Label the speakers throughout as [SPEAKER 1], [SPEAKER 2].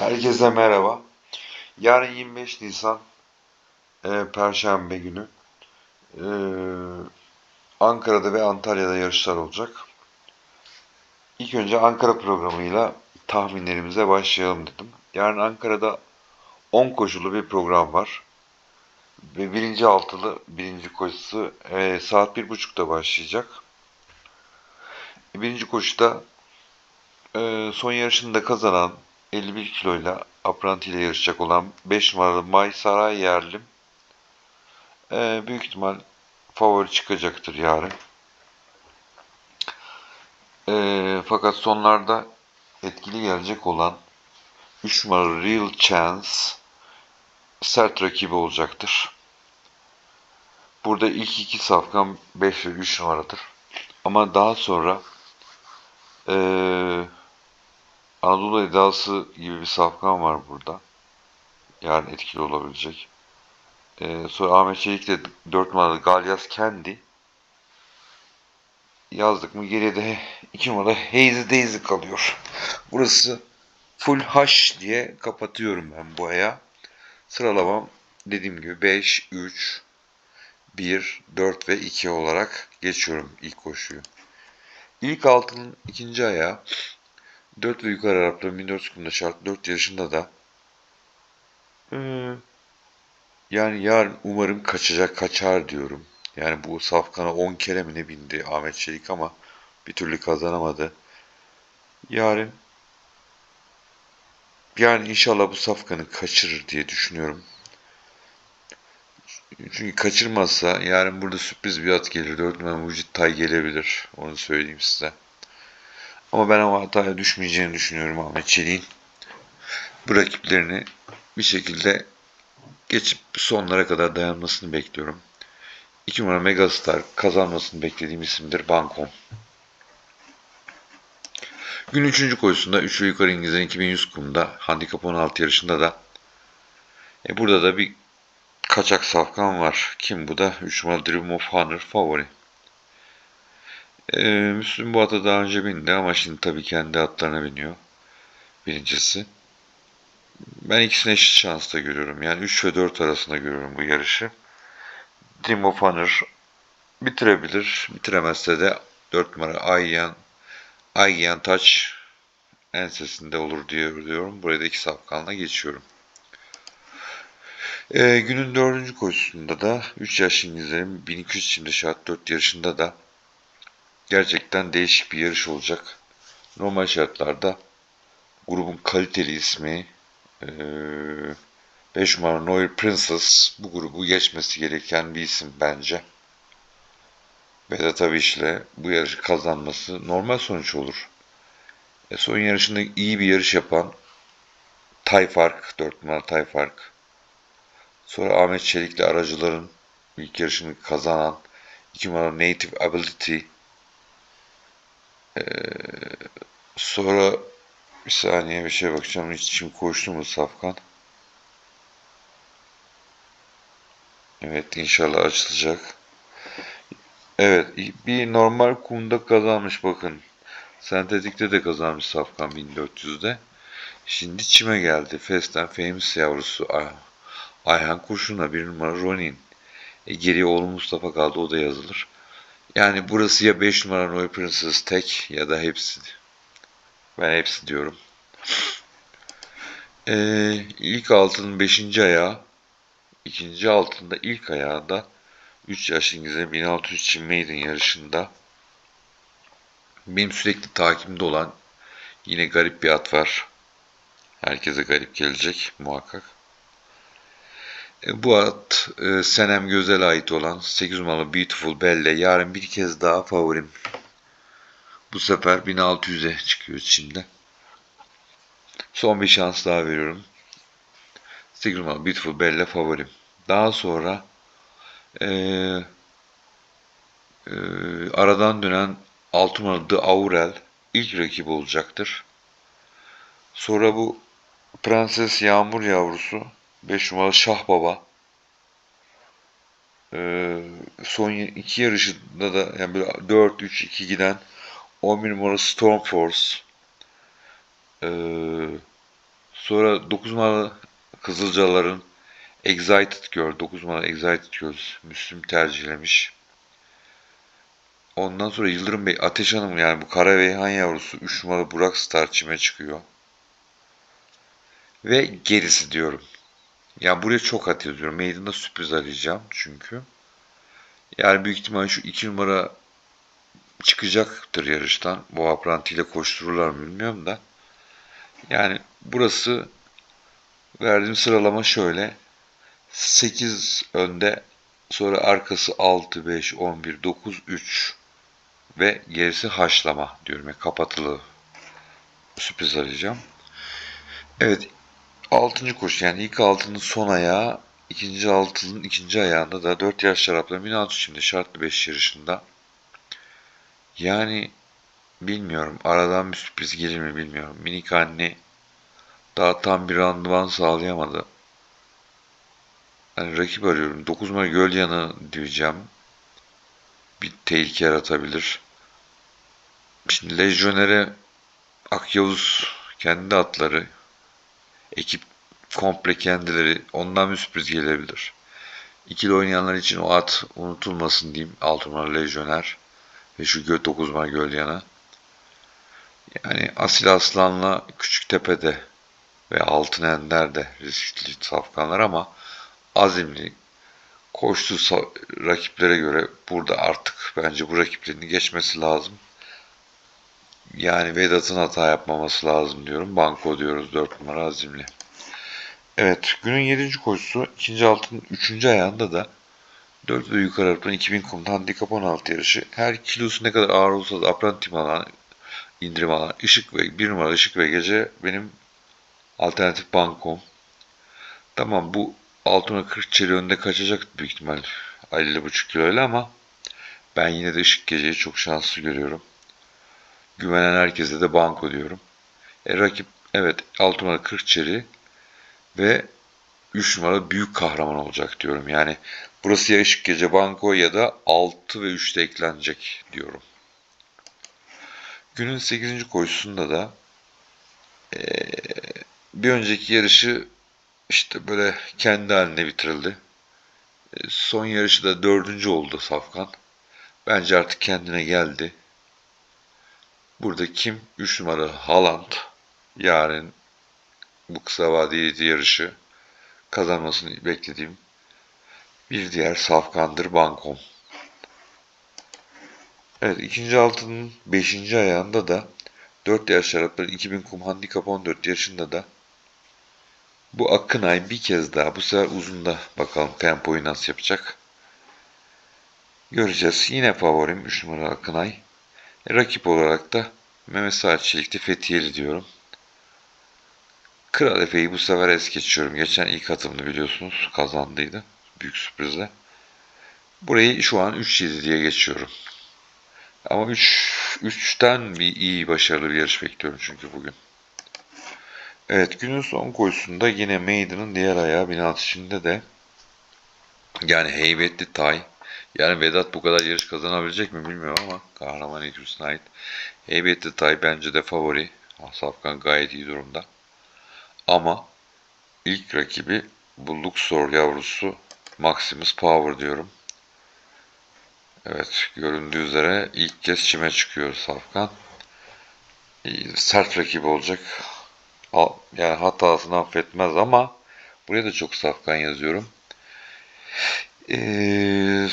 [SPEAKER 1] Herkese merhaba. Yarın 25 Nisan e, Perşembe günü e, Ankara'da ve Antalya'da yarışlar olacak. İlk önce Ankara programıyla tahminlerimize başlayalım dedim. Yarın Ankara'da 10 koşulu bir program var. Ve birinci altılı birinci koşusu e, saat 1.30'da başlayacak. Birinci koşuda e, son yarışını da kazanan 51 kiloyla apranti ile yarışacak olan 5 numaralı May Saray Yerlim e, büyük ihtimal favori çıkacaktır yarın. E, fakat sonlarda etkili gelecek olan 3 numaralı Real Chance sert rakibi olacaktır. Burada ilk iki safkan 5 ve 3 numaradır. Ama daha sonra eee Anadolu Edası gibi bir safkan var burada. Yarın etkili olabilecek. Ee, sonra Ahmet Çelik de 4 numaralı Galyas Kendi. Yazdık mı geriye de 2 numaralı Hazy Daisy kalıyor. Burası full H diye kapatıyorum ben bu aya. Sıralamam dediğim gibi 5, 3, 1, 4 ve 2 olarak geçiyorum ilk koşuyu. İlk altının ikinci ayağı 4 ve yukarı Arap'ta 1400 kumda şart 4 yarışında da ee, yani yarın umarım kaçacak kaçar diyorum. Yani bu safkana 10 kere mi ne bindi Ahmet Çelik ama bir türlü kazanamadı. Yarın yani inşallah bu safkanı kaçırır diye düşünüyorum. Çünkü kaçırmazsa yarın burada sürpriz bir at gelir. 4 numara Mucit Tay gelebilir. Onu söyleyeyim size. Ama ben ama hataya düşmeyeceğini düşünüyorum Ahmet Çelik'in. Bu rakiplerini bir şekilde geçip sonlara kadar dayanmasını bekliyorum. 2 numara Megastar kazanmasını beklediğim isimdir Bankom. Gün 3. koşusunda 3 ve yukarı İngiliz'in 2100 kumda handikap 16 yarışında da e burada da bir kaçak safkan var. Kim bu da? 3 numara Dream of Honor favori. Ee, Müslüm bu ata daha önce bindi ama şimdi tabii kendi atlarına biniyor. Birincisi. Ben ikisini eşit şansta görüyorum. Yani 3 ve 4 arasında görüyorum bu yarışı. Dream of Honor bitirebilir. Bitiremezse de 4 numara Ayyan Ayyan Taç ensesinde olur diyor, diyorum. Buraya da iki safkanla geçiyorum. Ee, günün dördüncü koşusunda da 3 yaş İngilizlerin 1200 şimdi şart 4 yarışında da gerçekten değişik bir yarış olacak. Normal şartlarda grubun kaliteli ismi 5 numara Noir Princess bu grubu geçmesi gereken bir isim bence. Vedat Aviş'le bu yarışı kazanması normal sonuç olur. E son yarışında iyi bir yarış yapan Tayfark, 4 numara Tayfark. Sonra Ahmet Çelik'le aracıların ilk yarışını kazanan 2 numara Native Ability ee, sonra bir saniye bir şey bakacağım. Hiç içim koştu mu Safkan? Evet inşallah açılacak. Evet bir normal kumda kazanmış bakın. Sentetikte de kazanmış Safkan 1400'de. Şimdi çime geldi. Fast and Famous yavrusu Ayhan Kurşun'la bir numara Ronin. E, geriye oğlu Mustafa kaldı o da yazılır. Yani burası ya 5 numara Roy Princess tek ya da hepsi. Ben hepsi diyorum. Ee, ilk altının 5. ayağı, ikinci altında ilk ayağında 3 yaş İngiliz'e 1600 Çin Maiden yarışında benim sürekli takimde olan yine garip bir at var. Herkese garip gelecek muhakkak. E, bu at e, Senem Gözel'e ait olan 8 numaralı Beautiful Belle yarın bir kez daha favorim. Bu sefer 1600'e çıkıyor şimdi. Son bir şans daha veriyorum. 8 numaralı Beautiful Belle favorim. Daha sonra e, e, aradan dönen 6 numaralı The Aurel ilk rakip olacaktır. Sonra bu Prenses Yağmur yavrusu 5 numaralı Şah Baba. Ee, son iki yarışında da yani böyle 4-3-2 giden 11 numaralı Storm Force. Ee, Sonra 9 numaralı Kızılcaların Excited Girl, 9 numaralı Excited Girl Müslüm tercihlemiş. Ondan sonra Yıldırım Bey Ateş Hanım yani bu Kara Veyhan yavrusu 3 numaralı Burak Star çime çıkıyor. Ve gerisi diyorum. Ya buraya çok at yazıyorum. Maiden'da sürpriz arayacağım çünkü. Yani büyük ihtimal şu 2 numara çıkacaktır yarıştan. Bu aprantiyle koştururlar mı bilmiyorum da. Yani burası verdiğim sıralama şöyle. 8 önde sonra arkası 6, 5, 11, 9, 3 ve gerisi haşlama diyorum. Yani kapatılı sürpriz arayacağım. Evet. 6. koşu yani ilk altının son ayağı ikinci altının ikinci ayağında da 4 yaş şarapla 1600 şimdi şartlı 5 yarışında. Yani bilmiyorum. Aradan bir sürpriz gelir mi bilmiyorum. Minik anne daha tam bir randıman sağlayamadı. Hani rakip arıyorum. 9 numara Gölyan'ı diyeceğim. Bir tehlike yaratabilir. Şimdi Lejyoner'e Akyavuz kendi atları ekip komple kendileri ondan bir sürpriz gelebilir. İkili oynayanlar için o at unutulmasın diyeyim. 6 numara Lejyoner ve şu gö 9 numara Gölyan'a. Yani Asil Aslan'la Küçüktepe'de ve Altın Ender'de riskli safkanlar ama azimli koştuğu rakiplere göre burada artık bence bu rakiplerini geçmesi lazım. Yani Vedat'ın hata yapmaması lazım diyorum. Banko diyoruz 4 numara azimli. Evet günün 7. koşusu ikinci altın 3. ayağında da 4 ve yukarı arasında 2000 kumda handikap 16 yarışı. Her kilosu ne kadar ağır olsa da aprantim alan, indirim alan, ışık ve bir numara ışık ve gece benim alternatif bankom. Tamam bu altına 40 çeli önde kaçacak büyük ihtimal 50,5 kiloyla ama ben yine de ışık geceyi çok şanslı görüyorum. Güvenen herkese de banko diyorum. E, rakip evet 6 numara 40 çeri ve 3 numara büyük kahraman olacak diyorum. Yani burası ya ışık gece banko ya da 6 ve 3'te eklenecek diyorum. Günün 8. koşusunda da ee, bir önceki yarışı işte böyle kendi haline bitirildi. E, son yarışı da dördüncü oldu Safkan. Bence artık kendine geldi. Burada kim? 3 numara Haaland. Yarın bu kısa vadeli yarışı kazanmasını beklediğim bir diğer safkandır Bankom. Evet ikinci altının 5. ayağında da 4 yaş şarapları 2000 kum handikap 14 yaşında da bu Akınay bir kez daha bu sefer uzunda bakalım tempoyu nasıl yapacak. Göreceğiz. Yine favorim 3 numara Akınay. Rakip olarak da Mehmet Saatçilik'te Fethiyeli diyorum. Kral Efe'yi bu sefer es geçiyorum. Geçen ilk atımda biliyorsunuz kazandıydı. Büyük sürprizle. Burayı şu an 3-7 diye geçiyorum. Ama 3 3'ten bir iyi başarılı bir yarış bekliyorum çünkü bugün. Evet günün son koşusunda yine Maiden'ın diğer ayağı binat içinde de yani heybetli Tay. Yani Vedat bu kadar yarış kazanabilecek mi bilmiyorum ama kahraman ekürüsüne ait. Heybetli Tay bence de favori. Safkan gayet iyi durumda. Ama ilk rakibi bu Luxor yavrusu Maximus Power diyorum. Evet göründüğü üzere ilk kez çime çıkıyor Safkan. Sert rakip olacak. Yani hatasını affetmez ama buraya da çok Safkan yazıyorum. Ee,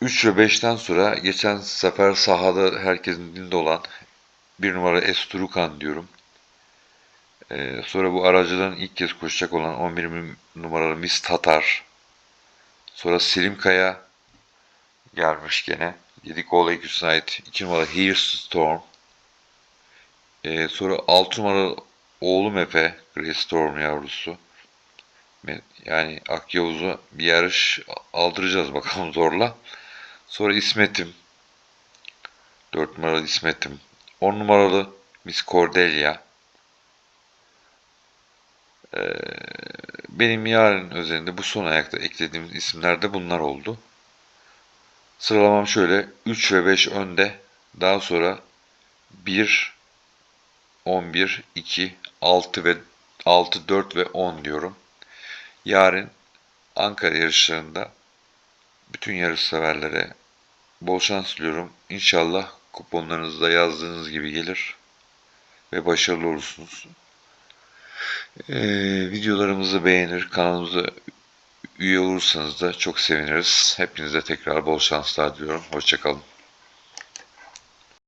[SPEAKER 1] 3 ve 5'ten sonra geçen sefer sahada herkesin dilinde olan bir numara Estrukan diyorum. Ee, sonra bu aracıların ilk kez koşacak olan 11 numaralı Miss Tatar. Sonra Selim gelmiş gene. 7 gol eküsüne ait 2 numaralı Here Storm. Ee, sonra 6 numaralı oğlum Efe Grey Storm yavrusu. Yani Akyavuz'u bir yarış aldıracağız bakalım zorla. Sonra İsmet'im. 4 numaralı İsmet'im. 10 numaralı Miss Cordelia. Ee, benim yarın özelinde bu son ayakta eklediğim isimler de bunlar oldu. Sıralamam şöyle 3 ve 5 önde. Daha sonra 1, 11, 2, 6 ve 6, 4 ve 10 diyorum. Yarın Ankara yarışlarında bütün yarış severlere bol şans diliyorum. İnşallah kuponlarınızda yazdığınız gibi gelir ve başarılı olursunuz. Ee, videolarımızı beğenir, kanalımıza üye olursanız da çok seviniriz. Hepinize tekrar bol şanslar diliyorum. Hoşçakalın.